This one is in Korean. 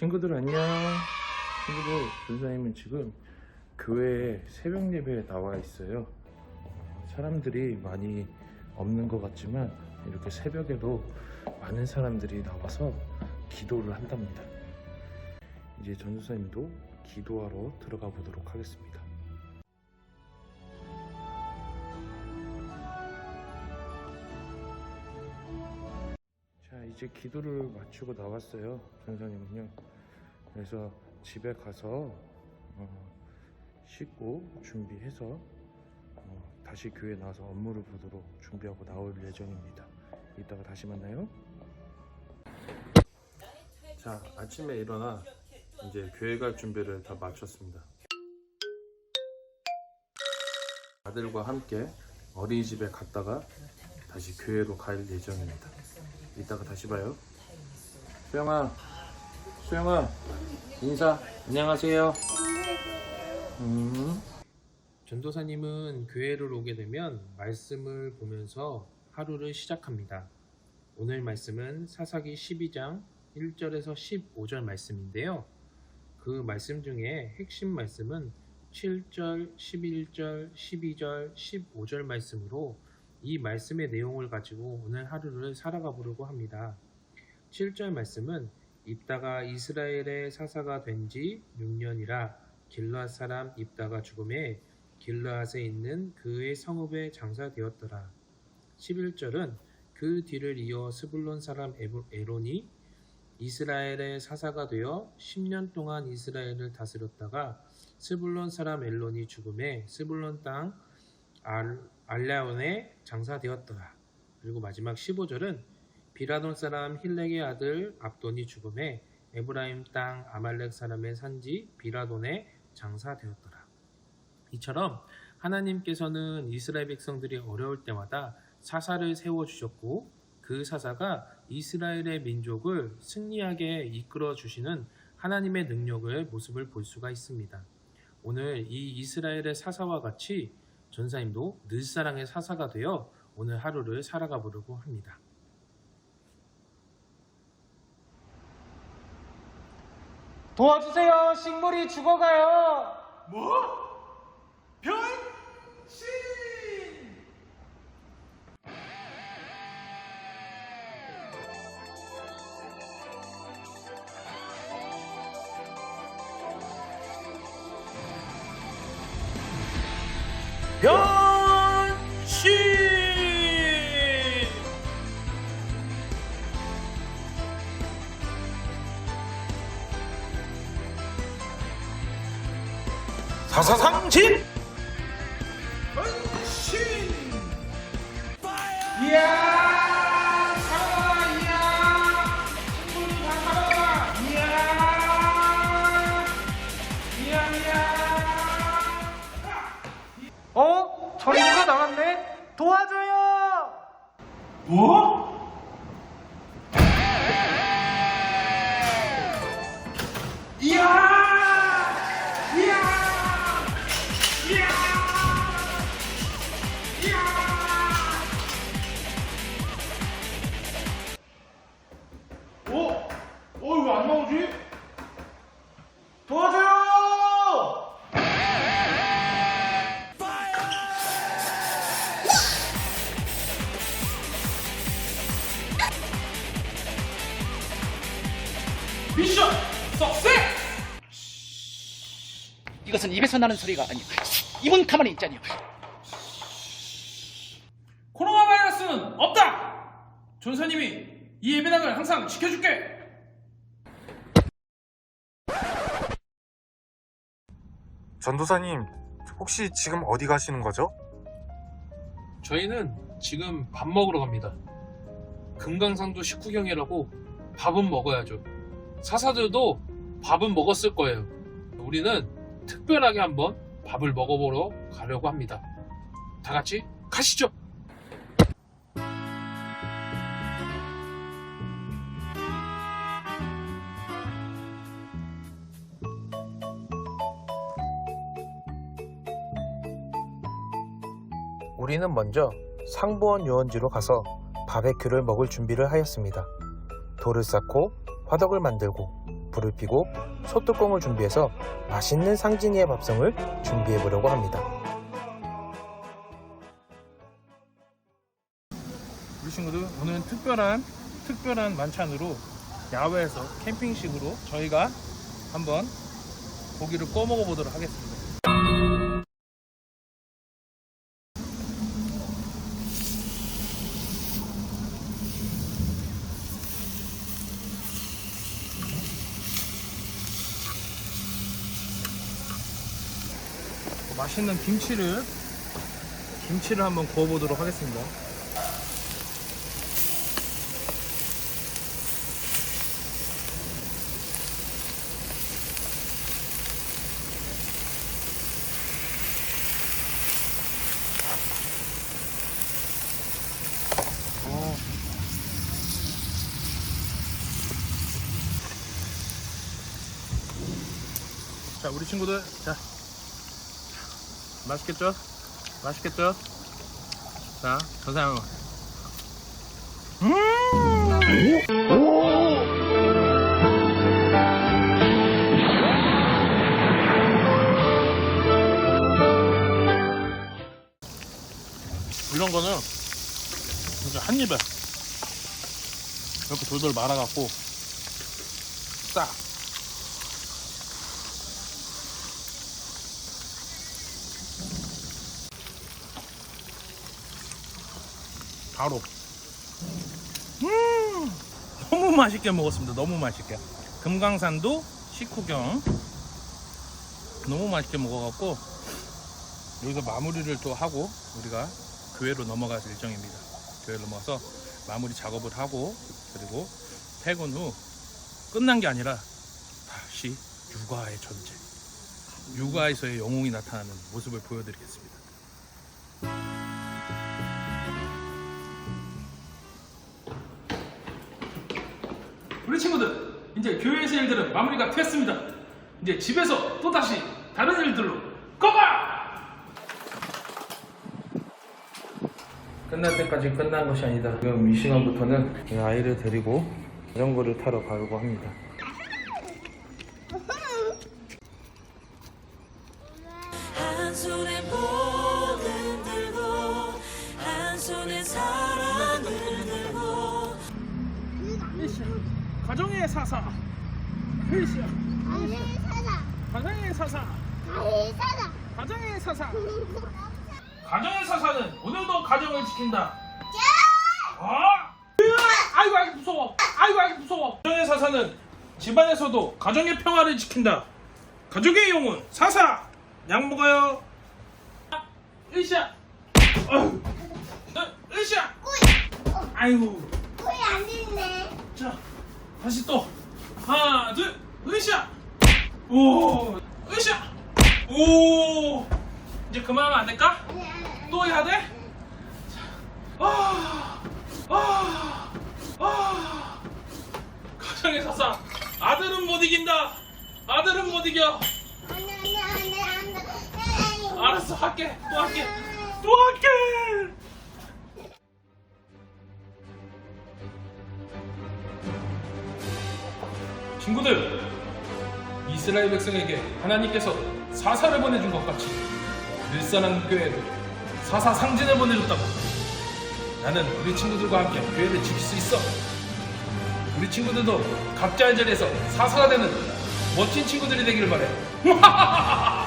친구들 안녕. 친구들, 전사님은 지금 교회에 새벽 예배에 나와 있어요. 어, 사람들이 많이 없는 것 같지만 이렇게 새벽에도 많은 사람들이 나와서 기도를 한답니다. 이제 전사님도 기도하러 들어가 보도록 하겠습니다. 이제 기도를 마치고 나왔어요 전사님은요. 그래서 집에 가서 어, 씻고 준비해서 어, 다시 교회 나와서 업무를 보도록 준비하고 나올 예정입니다. 이따가 다시 만나요. 자 아침에 일어나 이제 교회 갈 준비를 다 마쳤습니다. 아들과 함께 어린이집에 갔다가 다시 교회로 갈 예정입니다 이따가 다시 봐요. 수영아, 수영아, 인사, 안녕하세요. 음. 전도사님은 교회를 오게 되면 말씀을 보면서 하루를 시작합니다. 오늘 말씀은 사사기 12장 1절에서 15절 말씀인데요. 그 말씀 중에 핵심 말씀은 7절, 11절, 12절, 15절 말씀으로 이 말씀의 내용을 가지고 오늘 하루를 살아가 보려고 합니다. 7절 말씀은 입다가 이스라엘의 사사가 된 지 6년이라 길르앗 사람 입다가 죽음에 길르앗에 있는 그의 성읍에 장사되었더라. 11절은 그 뒤를 이어 스불론 사람 에론이 이스라엘의 사사가 되어 10년 동안 이스라엘을 다스렸다가 스불론 사람 엘론이 죽음에 스불론 땅 알, 알라온에 장사되었더라. 그리고 마지막 15절은 비라돈 사람 힐렉의 아들 압돈이 죽음에 에브라임 땅 아말렉 사람의 산지 비라돈에 장사되었더라. 이처럼 하나님께서는 이스라엘 백성들이 어려울 때마다 사사를 세워 주셨고 그 사사가 이스라엘의 민족을 승리하게 이끌어 주시는 하나님의 능력을 모습을 볼 수가 있습니다. 오늘 이 이스라엘의 사사와 같이 전사님도 늘사랑의 사사가 되어 오늘 하루를 살아가 보려고 합니다. 도와주세요. 식물이 죽어가요. 뭐? 변 변신! 사사상진! 변신! 이야, 도와줘요. 뭐? 이야, 이야, 이야, 이야. 어? 어, 왜 안 나오지? 미션 석세! 이것은 입에서 나는 소리가 아니오. 입은 가만히 있자니요. 코로나 바이러스는 없다! 전사님이 이 예배당을 항상 지켜줄게! 전도사님, 혹시 지금 어디 가시는 거죠? 저희는 지금 밥 먹으러 갑니다. 금강산도 식후경이라고 밥은 먹어야죠. 사사들도 밥은 먹었을 거예요. 우리는 특별하게 한번 밥을 먹어보러 가려고 합니다. 다 같이 가시죠! 우리는 먼저 상보원 유원지로 가서 바베큐를 먹을 준비를 하였습니다. 돌을 쌓고 화덕을 만들고 불을 피고 소뚜껑을 준비해서 맛있는 상진이의 밥상을 준비해 보려고 합니다. 우리 친구들 오늘은 특별한 특별한 만찬으로 야외에서 캠핑식으로 저희가 한번 고기를 꺼 먹어 보도록 하겠습니다. 맛있는 김치를 김치를 한번 구워 보도록 하겠습니다. 어. 자, 우리 친구들, 자, 맛있겠죠? 맛있겠죠? 자, 전사양. 이런 거는 진짜 한 입에 이렇게 돌돌 말아갖고 딱 바로. 음 너무 맛있게 먹었습니다. 너무 맛있게. 금강산도 식후경. 너무 맛있게 먹어갖고 여기서 마무리를 또 하고 우리가 교회로 넘어갈 일정입니다. 교회로 넘어가서 마무리 작업을 하고 그리고 퇴근 후 끝난 게 아니라 다시 육아의 존재 육아에서의 영웅이 나타나는 모습을 보여드리겠습니다 우리 친구들 이제 교회에서 일들은 마무리가 됐습니다. 이제 집에서 또 다시 다른 일들로 고마! 끝날 때까지 끝난 것이 아니다. 지금 이 시간부터는 이 아이를 데리고 자전거를 타러 가려고 합니다. 사사. 회시야. 가정의 사사. 가정의 사사. 가정의 사사는 오늘도 가정을 지킨다. 어? 아이고 아이고 무서워. 아이고 아이고 무서워. 가정의 사사는 집안에서도 가정의 평화를 지킨다. 가족의 영혼 사사. 약 먹어요. 으쌰. 으- 으쌰 아이고. 자, 다시 또 하나, 둘, 으쌰. 오, 으쌰. 오, 이제 그만하면 안 될까? 또 해야 돼? 자, 아, 아, 아. 가정의 사사. 아들은 못 이긴다. 아들은 못 이겨. 알았어, 할게. 또 할게. 또 할게. 친구들, 이스라엘 백성에게 하나님께서 사사를 보내준 것 같이 늘사랑 교회에도 사사 상진을 보내줬다고. 나는 우리 친구들과 함께 교회를 지킬 수 있어. 우리 친구들도 각자의 자리에서 사사가 되는 멋진 친구들이 되기를 바래. 우하하하하!